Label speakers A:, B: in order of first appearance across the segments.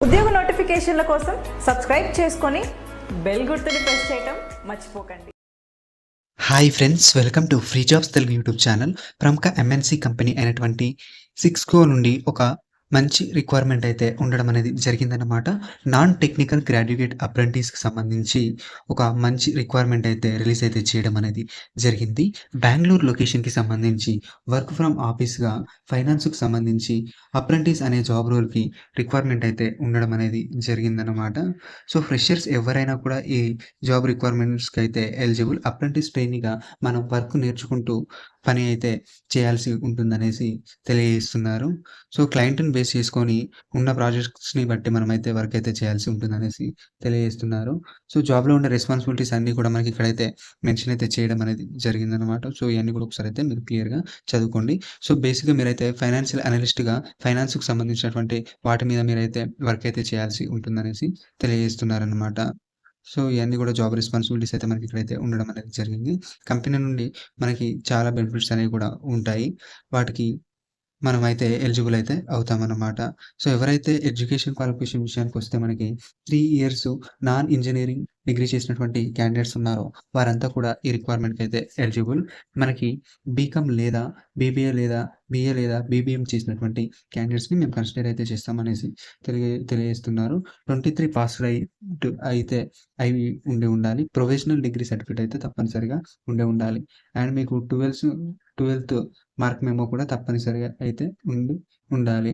A: ఉద్యోగ నోటిఫికేషన్ల కోసం సబ్స్క్రైబ్ చేసుకొని బెల్ గుర్తుని ప్రెస్ చేయటం మర్చిపోకండి.
B: Hi friends welcome to free jobs Telugu YouTube channel ప్రముఖ ఎంఎన్సి కంపెనీ అయినటువంటి సిక్స్కో నుండి ఒక మంచి రిక్వైర్మెంట్ అయితే ఉండడం అనేది జరిగిందన్నమాట. నాన్ టెక్నికల్ గ్రాడ్యుయేట్ అప్రెంటిస్కి సంబంధించి ఒక మంచి రిక్వైర్మెంట్ అయితే రిలీజ్ అయితే చేయడం అనేది జరిగింది. బెంగళూరు లొకేషన్కి సంబంధించి వర్క్ ఫ్రమ్ ఆఫీస్గా ఫైనాన్స్కి సంబంధించి అప్రెంటిస్ అనే జాబ్ రోల్కి రిక్వైర్మెంట్ అయితే ఉండడం అనేది జరిగిందన్నమాట. సో ఫ్రెషర్స్ ఎవరైనా కూడా ఈ జాబ్ రిక్వైర్మెంట్స్కి అయితే ఎలిజిబుల్ అప్రెంటిస్ ట్రైనీగా మనం వర్క్ నేర్చుకుంటూ పని అయితే చేయాల్సి ఉంటుందనేసి తెలియజేస్తున్నారు. సో క్లయింట్ని బేస్ చేసుకొని ఉన్న ప్రాజెక్ట్స్ని బట్టి మనం అయితే వర్క్ అయితే చేయాల్సి ఉంటుందనేసి తెలియజేస్తున్నారు. సో జాబ్లో ఉన్న రెస్పాన్సిబిలిటీస్ అన్నీ కూడా మనకి ఇక్కడైతే మెన్షన్ అయితే చేయడం అనేది జరిగిందనమాట సో ఇవన్నీ కూడా ఒకసారి అయితే మీరు క్లియర్గా చదువుకోండి. సో బేసిక్గా మీరైతే ఫైనాన్షియల్ అనలిస్ట్గా ఫైనాన్స్కి సంబంధించినటువంటి వాటి మీద మీరైతే వర్క్ అయితే చేయాల్సి ఉంటుందనేసి తెలియజేస్తున్నారనమాట సో ఇవన్నీ కూడా జాబ్ రెస్పాన్సిబిలిటీస్ అయితే మనకి ఇక్కడైతే ఉండడం అనేది జరిగింది. కంపెనీ నుండి మనకి చాలా బెనిఫిట్స్ అనేవి కూడా ఉంటాయి. వాటికి మనమైతే ఎలిజిబుల్ అయితే అవుతామన్నమాట. సో ఎవరైతే ఎడ్యుకేషన్ క్వాలిఫికేషన్ విషయానికి వస్తే మనకి three years non engineering degree చేసినటువంటి క్యాండిడేట్స్ ఉన్నారో వారంతా కూడా ఈ రిక్వైర్మెంట్కి అయితే ఎలిజిబుల్ మనకి బీకామ్ లేదా బీబీఏ లేదా బీఏ లేదా బీబీఎం చేసినటువంటి క్యాండిడేట్స్ని మేము కన్సిడర్ అయితే చేస్తామనేసి తెలియ తెలియజేస్తున్నారు. ట్వంటీ త్రీ పాస్ అయితే అవి ఉండి ఉండాలి. ప్రొఫెషనల్ డిగ్రీ సర్టిఫికేట్ అయితే తప్పనిసరిగా ఉండి ఉండాలి. అండ్ మీకు ట్వెల్త్ ట్వెల్త్ మార్క్ మెమో కూడా తప్పనిసరిగా అయితే ఉండి ఉండాలి.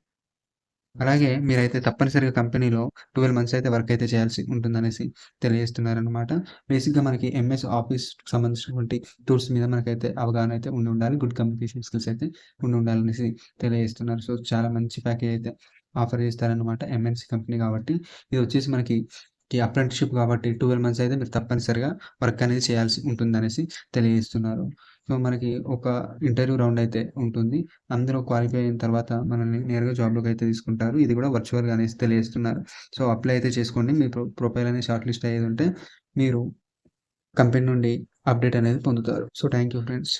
B: అలాగే మీరైతే తప్పనిసరిగా కంపెనీలో ట్వెల్వ్ మంత్స్ అయితే వర్క్ అయితే చేయాల్సి ఉంటుందనేసి తెలియజేస్తున్నారనమాట బేసిక్గా మనకి ఎంఎస్ ఆఫీస్ సంబంధించినటువంటి టూల్స్ మీద మనకైతే అవగాహన అయితే ఉండి ఉండాలి. గుడ్ కమ్యూనికేషన్ స్కిల్స్ అయితే ఉండి ఉండాలనేసి తెలియజేస్తున్నారు. సో చాలా మంచి ప్యాకేజ్ అయితే ఆఫర్ చేస్తారనమాట ఎంఎన్సీ కంపెనీ కాబట్టి. ఇది వచ్చేసి మనకి ఈ అప్రెంటిషిప్ కాబట్టి ట్వెల్వ్ మంత్స్ అయితే మీరు తప్పనిసరిగా వర్క్ అనేది చేయాల్సి ఉంటుందనేసి తెలియజేస్తున్నారు. సో మనకి ఒక ఇంటర్వ్యూ రౌండ్ అయితే ఉంటుంది. అందరూ క్వాలిఫై అయిన తర్వాత మనల్ని నేరుగా జాబ్లోకి అయితే తీసుకుంటారు. ఇది కూడా వర్చువల్గా అనేసి తెలియజేస్తున్నారు. సో అప్లై అయితే చేసుకోండి. మీ ప్రొ ప్రొఫైల్ అనేది షార్ట్ లిస్ట్ అయ్యేది ఉంటే మీరు కంపెనీ నుండి అప్డేట్ అనేది పొందుతారు. So thank you friends.